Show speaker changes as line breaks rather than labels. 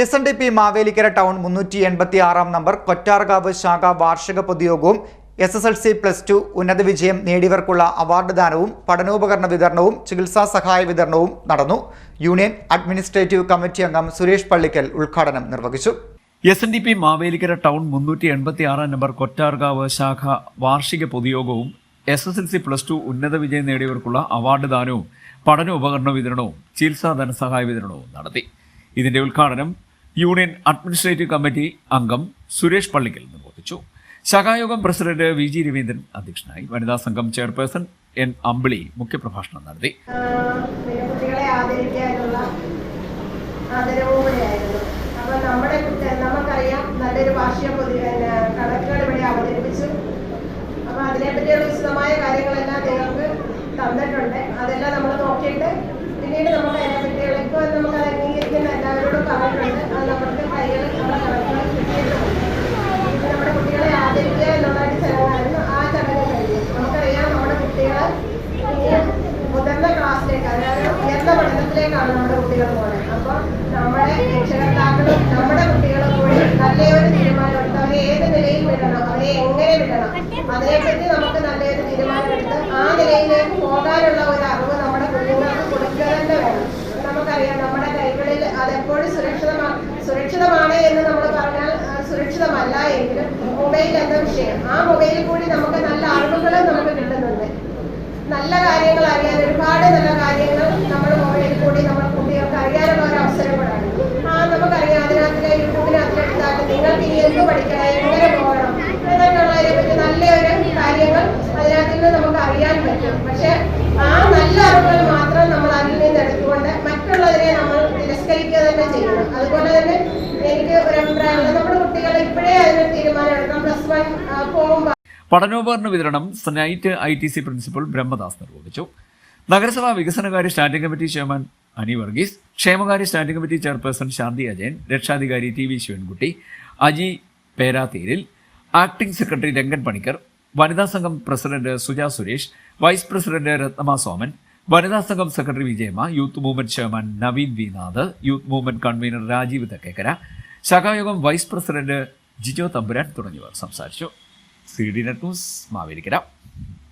S N D P Mavelikkara town മുന്നൂറ്റി എൺപത്തി ആറാം നമ്പർ കൊറ്റാർകാവ് ശാഖ വാർഷിക പൊതുയോഗവും S S L C plus two ഉന്നത വിജയം നേടിയവർക്കുള്ള അവാർഡ് ദാനവും പഠനോപകരണ വിതരണവും ചികിത്സാ സഹായ വിതരണവും നടന്നു. യൂണിയൻ അഡ്മിനിസ്ട്രേറ്റീവ് കമ്മിറ്റി അംഗം സുരേഷ് പള്ളിക്കൽ ഉദ്ഘാടനം നിർവഹിച്ചു.
S N D P Mavelikkara town മുന്നൂറ്റി എൺപത്തി ആറാം നമ്പർ കൊറ്റാർകാവ് ശാഖ വാർഷിക പൊതുയോഗവും S S L C plus two ഉന്നത വിജയം നേടിയവർക്കുള്ള അവാർഡ് ദാനവും പഠനോപകരണ വിതരണവും ചികിത്സാ ധനസഹായ വിതരണവും നടത്തി. ഇതിന്റെ ഉദ്ഘാടനം യൂണിയൻ അഡ്മിനിസ്ട്രേറ്റീവ് കമ്മിറ്റി അംഗം സുരേഷ് പള്ളിക്കൽ നിർവഹിച്ചു. ശാഖായോഗം പ്രസിഡന്റ് വി ജി രവീന്ദ്രൻ അധ്യക്ഷനായി. വനിതാ സംഘം ചെയർപേഴ്സൺ എൻ അമ്പിളി മുഖ്യപ്രഭാഷണം നടത്തി.
നല്ലൊരു വിശദമായ കാര്യങ്ങളെല്ലാം തന്നിട്ടുണ്ട്. അതെല്ലാം നമ്മൾ നോക്കിയിട്ട് പിന്നീട് നമുക്ക് അതിനെപ്പറ്റിയുള്ള ഇപ്പോൾ നമുക്ക് അത് അംഗീകരിക്കുന്ന എല്ലാവരോടും പറഞ്ഞിട്ടുണ്ട് അത് നമുക്ക് കൈകൾ നമ്മുടെ കണക്കുകൾ കിട്ടിയിട്ടുണ്ട് ഇപ്പൊ നമ്മുടെ കുട്ടികളെ ആദരിക്കുക എന്നുള്ള ഒരു ചടങ്ങായിരുന്നു ആ ചടങ്ങ് കഴിഞ്ഞു നമുക്കറിയാം നമ്മുടെ കുട്ടികൾ ഇനിയും മുതിർന്ന ക്ലാസ്സിലേക്ക് അതായത് പഠനത്തിലേക്കാണ് നമ്മുടെ കുട്ടികൾ പോകുന്നത്. അപ്പൊ നമ്മുടെ രക്ഷകർത്താക്കളും നമ്മുടെ കുട്ടികളും കൂടി നല്ലൊരു തീരുമാനം എടുത്ത് അവരെ ഏത് നിലയിൽ വിടണം അവരെ എങ്ങനെ വിടണം അതിനെപ്പറ്റി നമുക്ക് നല്ലൊരു തീരുമാനമെടുത്ത് ആ നിലയിലേക്ക് പോകാനുള്ള ഒരു അറിവ് നമ്മുടെ കുഞ്ഞുങ്ങൾക്ക് കൊടുക്കുക തന്നെ വേണം. നമുക്കറിയാം നമ്മുടെ കൈകളിൽ അതെപ്പോഴും സുരക്ഷിതമാണ് സുരക്ഷിതമാണ് എന്ന് നമ്മൾ പറഞ്ഞാൽ സുരക്ഷിതമല്ല എങ്കിലും മൊബൈൽ എന്ന വിഷയം. ആ മൊബൈലിൽ കൂടി നമുക്ക് നല്ല അറിവുകളും നമുക്ക് കിട്ടുന്നുണ്ട്. നല്ല കാര്യങ്ങൾ അറിയാൻ ഒരുപാട് നല്ല കാര്യങ്ങൾ നമ്മൾ കുട്ടികൾക്ക് അറിയാനുള്ള ഒരു അവസരങ്ങളാണ്. ആ നമുക്കറിയാം അതിനകത്തിലെ യൂട്യൂബിനകത്തിലെടുത്താൽ നിങ്ങൾക്ക് ഇനി എന്ത് പഠിക്കണം എങ്ങനെ പോകണം എന്നൊക്കെയുള്ളതിനെ പറ്റി നല്ലൊരു കാര്യങ്ങൾ അതിനകത്ത് നിന്ന് നമുക്ക് അറിയാൻ പറ്റും. പക്ഷെ ആ നല്ല അറിവുകൾ മാത്രം നമ്മൾ അതിൽ നിന്ന് എടുത്തുകൊണ്ട് മറ്റുള്ളതിനെ നമ്മൾ തിരസ്കരിക്കുക തന്നെ ചെയ്യണം. അതുപോലെ തന്നെ എനിക്ക് ഒരു അഭിപ്രായമുള്ളത് നമ്മുടെ കുട്ടികൾ ഇപ്പോഴേ അതിനൊരു തീരുമാനം പ്ലസ് വൺ പോകുമ്പോൾ
പഠനോപകരണ വിതരണം സ്നൈറ്റ് I T C principal Brahmadas നിർവഹിച്ചു. നഗരസഭാ വികസനകാര്യ standing committee chairman Ani Varghese ക്ഷേമകാര്യ standing committee chairperson Shanthi Ajayan രക്ഷാധികാരി ടി വി ശിവൻകുട്ടി അജി പേരാത്തീരിൽ ആക്ടിംഗ് സെക്രട്ടറി രംഗൻ പണിക്കർ വനിതാ സംഘം president Suja Suresh vice president Ratnamma Soman വനിതാ സംഘം secretary Vijayamma youth movement chairman Naveen V Nath youth movement convener Rajeev Thekkekara ശാഖായോഗം vice president Jijo Thampuran തുടങ്ങിയവർ സംസാരിച്ചു. C D net news